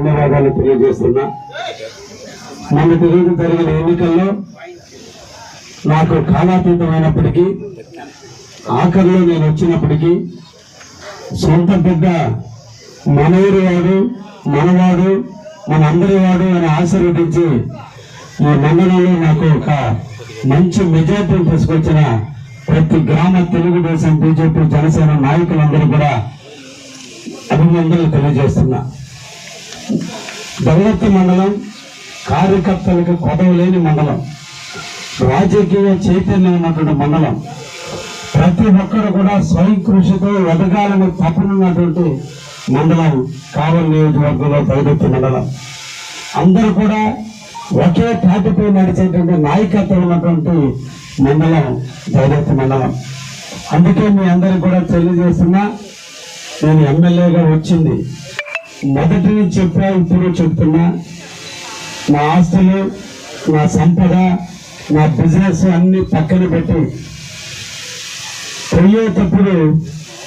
ధన్యవాదాలు తెలియజేస్తున్నా. మొన్నటి రోజు జరిగిన ఎన్నికల్లో నాకు కాలాతీతమైనప్పటికీ ఆఖరిలో నేను వచ్చినప్పటికీ సొంత బిడ్డ మనవరి వాడు మనవాడు మనందరి వాడు అని ఆశీర్వదించి ఈ మండలంలో నాకు ఒక మంచి మెజార్టీని తీసుకొచ్చిన ప్రతి గ్రామ తెలుగుదేశం బీజేపీ జనసేన నాయకులందరూ కూడా అభినందనలు తెలియజేస్తున్నా. దౌలత్తి మండలం కార్యకర్తలకు కొదవలేని మండలం. రాజకీయ చైతన్యం ఉన్నటువంటి మండలం. ప్రతి ఒక్కరు కూడా స్వయం కృషితో ఎదగాలని తప్పనున్నటువంటి మండలం కావలి నియోజకవర్గంలో దౌలత్తి మండలం. అందరూ కూడా ఒకే తాటిపై నడిచేటువంటి నాయకత్వం ఉన్నటువంటి మండలం దౌలత్తి మండలం. అందుకే మీ అందరికి కూడా తెలియజేస్తున్నా నేను ఎమ్మెల్యేగా వచ్చింది. మొదటి నుంచి చెప్పా ఇప్పుడు చెప్తున్నా. నా ఆస్తులు నా సంపద నా బిజినెస్ అన్ని పక్కన పెట్టి పోయేటప్పుడు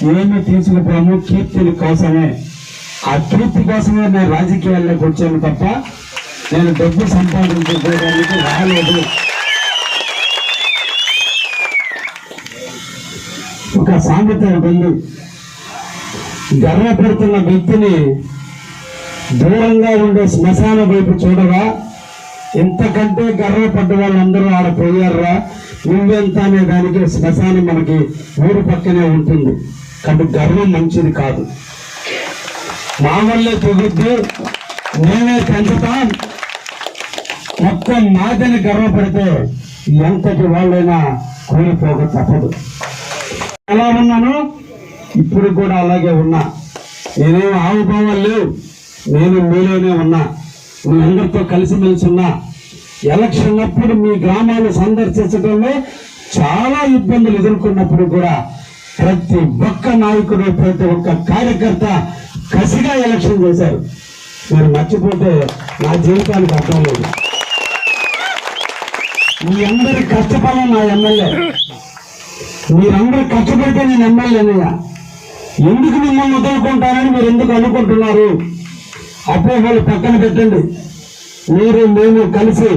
ఏమి తీసుకుపోయాము కీర్తిని కోసమే. ఆ కీర్తి కోసమే నేను రాజకీయాల్లోకి వచ్చాను తప్ప నేను డబ్బు సంపాదించుకోవడానికి రాలేదు. ఒక సామెత ఉంది. గర్వపడుతున్న వ్యక్తిని దూరంగా ఉండే శ్మశాన వైపు చూడగా ఇంతకంటే గర్వపడ్డ వాళ్ళందరూ ఆడ పోయారా నువ్వెంత అనే దానికి శ్మశానం మనకి ఊరు పక్కనే ఉంటుంది. కాబట్టి గర్వం మంచిది కాదు. మా వల్లే తెగుద్ది నేనే పెంచుతాం. మొత్తం మాదని గర్వపడితే ఎంతటి వాళ్ళైనా కూలిపోక తప్పదు. ఎలా ఉన్నాను. ఇప్పుడు కూడా అలాగే ఉన్నా. నేనేం ఆవుభావాలు లేవు. నేను మీలోనే ఉన్నా మీ అందరితో కలిసిమెలిసి ఉన్నా ఎలక్షన్ అప్పుడు మీ గ్రామాలు సందర్శించడంలో చాలా ఇబ్బందులు ఎదుర్కొన్నప్పుడు కూడా ప్రతి ఒక్క నాయకుడు ప్రతి ఒక్క కార్యకర్త కసిగా ఎలక్షన్ చేశారు. మీరు మర్చిపోతే నా జీవితానికి అర్థం లేదు. మీ అందరి కష్టఫలం నా ఎమ్మెల్యే. మీరందరూ కష్టపడితే నేను ఎమ్మెల్యేనయ్యా. ఎందుకు మిమ్మల్ని వదులుకుంటానని మీరు ఎందుకు అనుకుంటున్నారు? అపోహలు పక్కన పెట్టండి. మీరు మేము కలిసి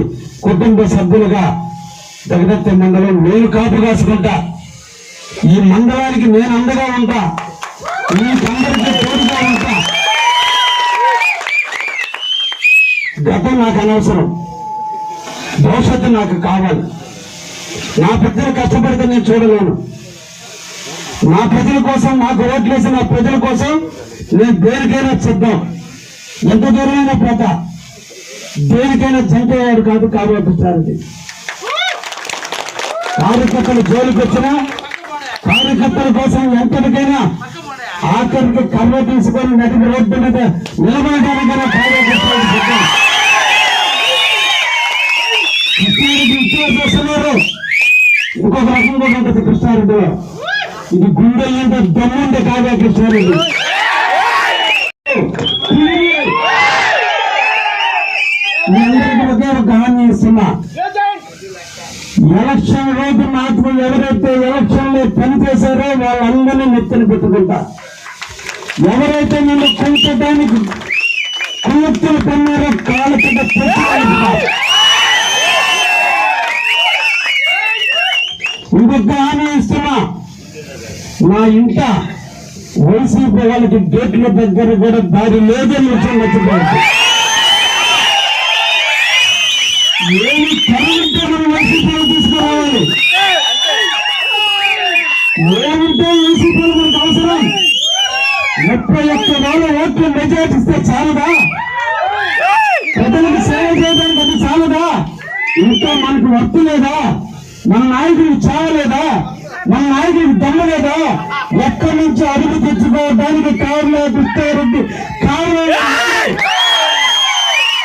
కుటుంబ సభ్యులుగా జగదత్త మండలం నేను కాపు కాసుకుంటా. ఈ మండలానికి నేను అండగా ఉంటా. మీకందరికీ తోడుగా ఉంటా. గతం నాకు అనవసరం. భవిష్యత్తు నాకు కావాలి. నా ప్రజలు కష్టపడితే నేను చూడలేను. నా ప్రజల కోసం నాకు ఓట్లేసి నా ప్రజల కోసం నేను దేనికైనా సిద్ధం ఎంత దూరమైన ప్రత దేనికైనా చంపేవాడు కాదు కాబట్టి సారథి కార్యకర్తలు జోలికి వచ్చినా కార్యకర్తల కోసం ఎంతటికైనా ఆఖరికి కర్మ తీసుకొని నటి రోడ్డు మీద నిలబడడానికైనా కార్యకర్తలు చేస్తున్నారు. ఇంకొక రకంగా ఉంటుంది కృష్ణారెడ్డి ఇది గుండెలంత దమ్ముండే కావ్య కృష్ణారెడ్డి. ఇస్తున్నా ఎలక్షన్ రోజు నాకు ఎవరైతే ఎలక్షన్లో పనిచేశారో వాళ్ళందరినీ నెత్తిన పెట్టుకుంటా. ఎవరైతే నిన్ను కుంచడానికి కులెత్తులు పన్నారో కాళ్ళ పెట్టుకుంటా ఇంకొక హామీ ఇస్తున్నా నా ఇంట వైసీపీ వాళ్ళకి గేట్ల దగ్గర కూడా దారి లేదని వచ్చి మర్చిపోవచ్చు ఏమి కరెంటే మనం వైసీపీలో తీసుకురావాలి ఏమింటే వైసీపీలో మనకు అవసరం. ముప్పై ఒక్క వేల ఓట్లు మెజార్టీ ఇస్తే చాలదా? ప్రజలకు సేవ చేయడానికి అది చాలదా? ఇంకా మనకు వర్తు లేదా? మన నాయకుడికి చావలేదా? మన నాయకుడికి దమ్మలేదా? ఎక్కడి నుంచి అడుగు తెచ్చుకోవడానికి కారులో కృష్ణారెడ్డి కారు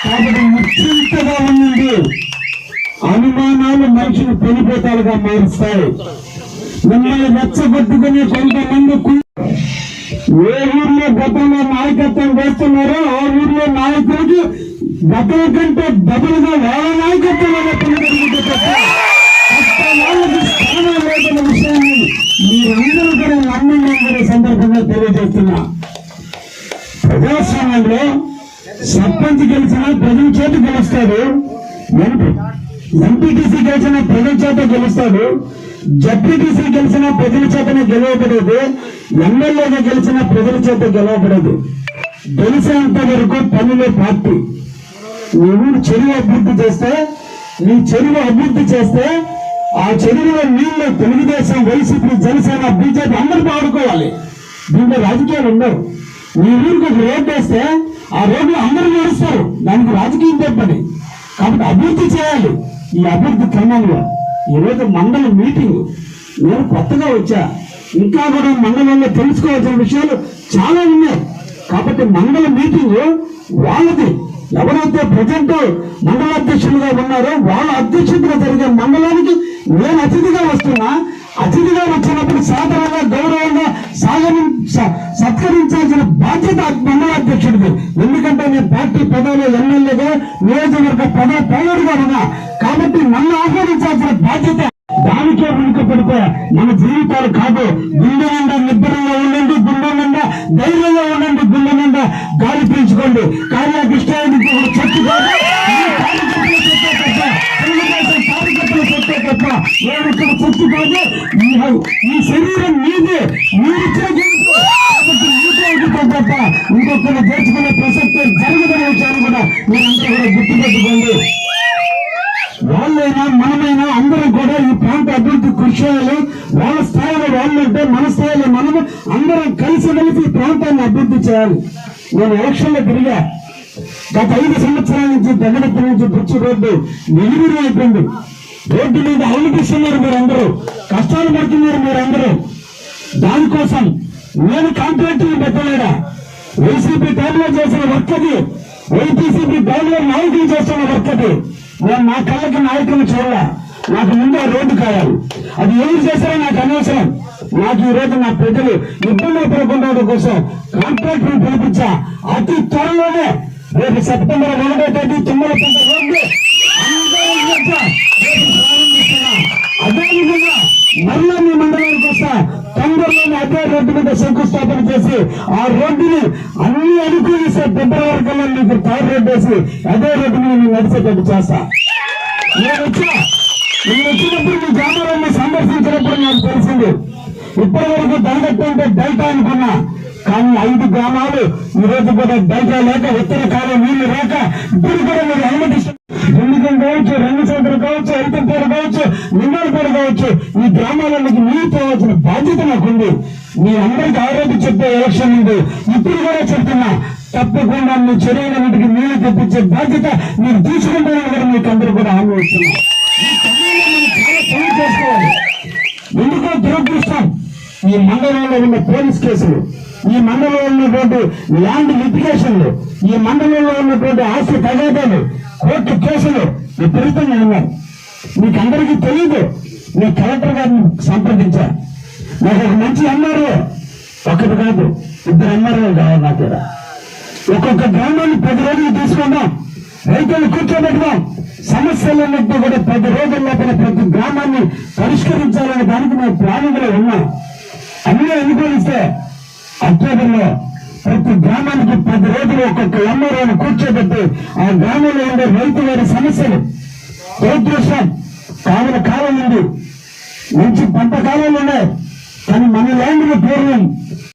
కాబట్టి నిశ్చింతగా ఉండండి అనుమానాలు మనిషిని పెనిపోతాలుగా మారుస్తాయి. మిమ్మల్ని రెచ్చగొట్టుకుని కొంతమంది ఏ ఊర్లో గతంలో నాయకత్వం చేస్తున్నారో ఆ ఊర్లో నాయకుడికి గతం కంటే బదులుగా వాళ్ళ నాయకత్వంలో పని జరుగుతుంది స్థానం లేదన్న విషయాన్ని మీరందరూ కూడా నమ్మండి అందరూ సందర్భంగా తెలియజేస్తున్నా. ప్రజాస్వామ్యంలో సర్పంచ్ గెలిచిన ప్రజల చేత గెలుస్తాడు. ఎంపీటీసీ గెలిచిన ప్రజల చేత గెలుస్తాడు. జడ్పీటీసీ గెలిచిన ప్రజల చేతనే గెలవబడేది. ఎమ్మెల్యేగా గెలిచిన ప్రజల చేత గెలవబడేది. గెలిచినంత వరకు పనిలో పార్టీ. నీ ఊరు చెరువు అభివృద్ధి చేస్తే నీ చెరువు అభివృద్ధి చేస్తే ఆ చెరువులో నీళ్ళు తెలుగుదేశం వైసీపీ జనసేన బీజేపీ అందరూ పాడుకోవాలి. దీంట్లో రాజకీయాలు ఉండవు. నీ ఊరికి ఒక రోడ్డు వేస్తే ఆ రోడ్లు అందరూ నడుస్తారు. దానికి రాజకీయం తప్పని కాబట్టి అభివృద్ధి చేయాలి. ఈ అభివృద్ధి క్రమంలో ఈరోజు మండల మీటింగ్ నేను కొత్తగా వచ్చా. ఇంకా కూడా మండలంలో తెలుసుకోవాల్సిన విషయాలు చాలా ఉన్నాయి. కాబట్టి మండల మీటింగ్ వాళ్ళది. ఎవరైతే ప్రజెంట్ మండల అధ్యక్షులుగా ఉన్నారో వాళ్ళ అధ్యక్షతగా జరిగే మండలానికి నేను అతిథిగా వస్తున్నా. అతిథిగా వచ్చినప్పుడు సాధారణంగా గౌరవంగా సాగని సత్కరించాల్సిన బాధ్యత మండల అధ్యక్షుడిది. ఎందుకంటే నేను పార్టీ పదవిలో ఎమ్మెల్యేగా నియోజకవర్గ పదవి పౌరుడుగా ఉన్నా. కాబట్టి నన్ను ఆహ్వానించాల్సిన బాధ్యత దానికే ఉనికి పడితే మన జీవితాలు కాదు. గుండె నిండా నిబ్బరంగా ఉండండి గుండె నిండా ధైర్యంగా ఉండండి గుండె నిండా గాలి పీల్చుకోండి. నేను ఇక్కడ చర్చి కాదు ఈ- శరీరం మీదే మీరిచ్చే తప్ప ఇంకొకరు చేర్చుకునే ప్రసక్తి జరగదనే విషయాన్ని కూడా మీరంతా కూడా గుర్తుపెట్టుకోండి. వాళ్ళైనా మనమైనా అందరం కూడా ఈ ప్రాంత అభివృద్ధి కృషి చేయాలి. వాళ్ళ స్థాయిలో వాళ్ళంటే మన స్థాయిలో మనము అందరం కలిసి కలిసి ఈ ప్రాంతాన్ని అభివృద్ధి చేయాలి. నేను ఎలక్షన్లో తిరిగా గత ఐదు సంవత్సరాల నుంచి దగ్గర నుంచి బుచ్చి రోడ్డు నిలుగురు అయిపోయింది. రోడ్డు మీద అవలపిస్తున్నారు మీరు కష్టాలు పడుతున్నారు మీరందరూ. దానికోసం నేను కాంట్రాక్టర్ పెట్టలేడా? వైసీపీ టైంలో చేసిన వర్క్ అది. వైసీపీ టైంలో నాయకులు చేస్తున్న వర్క్ అది. నేను నా కళ్ళకి నాయకులు చూడాల. నాకు ముందు ఆ రోడ్డు కావాలి అది ఏం చేశారో నాకు అనవసరం. నాకు ఈ రోజు నా ప్రజలు ఇబ్బందులు పడకుండా కోసం కాంట్రాక్టర్ పిలిపించా. అతి త్వరలోనే రేపు సెప్టెంబర్ ఒకటో తేదీ తుమ్మలపేట రోడ్డు. అదేవిధంగా మళ్ళా మీ మండలానికి వస్తా తొందరలోనే అదే రోడ్డు మీద శంకుస్థాపన చేసి ఆ రోడ్డుని అన్ని అనుకూలిస్తే ఫిబ్రవరి కల్లా మీకు తార్ రోడ్డు వేసి అదే రోడ్డు మీద నేను నడిచేటట్టు చేస్తా నేను వచ్చా నేను వచ్చినప్పుడు మీ గ్రామాలను సందర్శించినప్పుడు నాకు తెలిసింది ఇప్పటి వరకు దండట్టు అంటే డెల్టా అనుకున్నా కానీ ఐదు గ్రామాలు ఈ రోజు కూడా డెల్టా లేక ఉత్తర కాలం నీళ్ళు రాక ఇప్పుడు కూడా మీరు అనుమతిస్తారు రంగసముద్రం కావచ్చు ఐతంపేరు కావచ్చు నిండాలపేరు కావచ్చు ఈ గ్రామాలకి నీరు పోవాల్సిన బాధ్యత నాకుంది. మీ అందరికి ఆరోగ్య చెప్పే ఎలక్షన్ ఉంది. ఇప్పుడు కూడా చెప్తున్నా తప్పకుండా మీ చెరువులన్నిటికి నీళ్ళు తెప్పించే బాధ్యత మీరు తీసుకుంటున్నారు కూడా మీకు అందరూ కూడా హామీ ఇస్తున్నా. ఎందుకో దురదృష్టం ఈ మండలంలో ఉన్న పోలీస్ కేసులు ఈ మండలంలో ఉన్నటువంటి ల్యాండ్ లిటిగేషన్లు ఈ మండలంలో ఉన్నటువంటి ఆస్తి తగాదాలు కోర్టు కేసులు విపరీతంగా ఉన్నారు మీకు అందరికీ తెలియదు మీ కలెక్టర్ గారిని సంప్రదించా. నాకు ఒక మంచి అన్నారు ఒకటి కాదు ఇద్దరు అన్నారు కావాలి నాకు ఒక్కొక్క గ్రామాన్ని పది రోజులు తీసుకుందాం రైతులు కూర్చోబెడదాం సమస్యలన్నింటినీ కూడా పది రోజుల లోపల ప్రతి గ్రామాన్ని పరిష్కరించాలనే దానికి మేము ప్లానింగ్లో ఉన్నాం. అన్ని అనుకూలిస్తే అక్టోబర్లో ప్రతి గ్రామానికి పది రోజులు ఒక్కొక్క ఎంఆర్ఓని కూర్చోబెట్టి ఆ గ్రామంలో ఉండే రైతు సమస్యలు దురదృష్టం కావున కాలం ఉంది. మంచి పంట కాలంలోనే కానీ మన ల్యాండ్ పేరు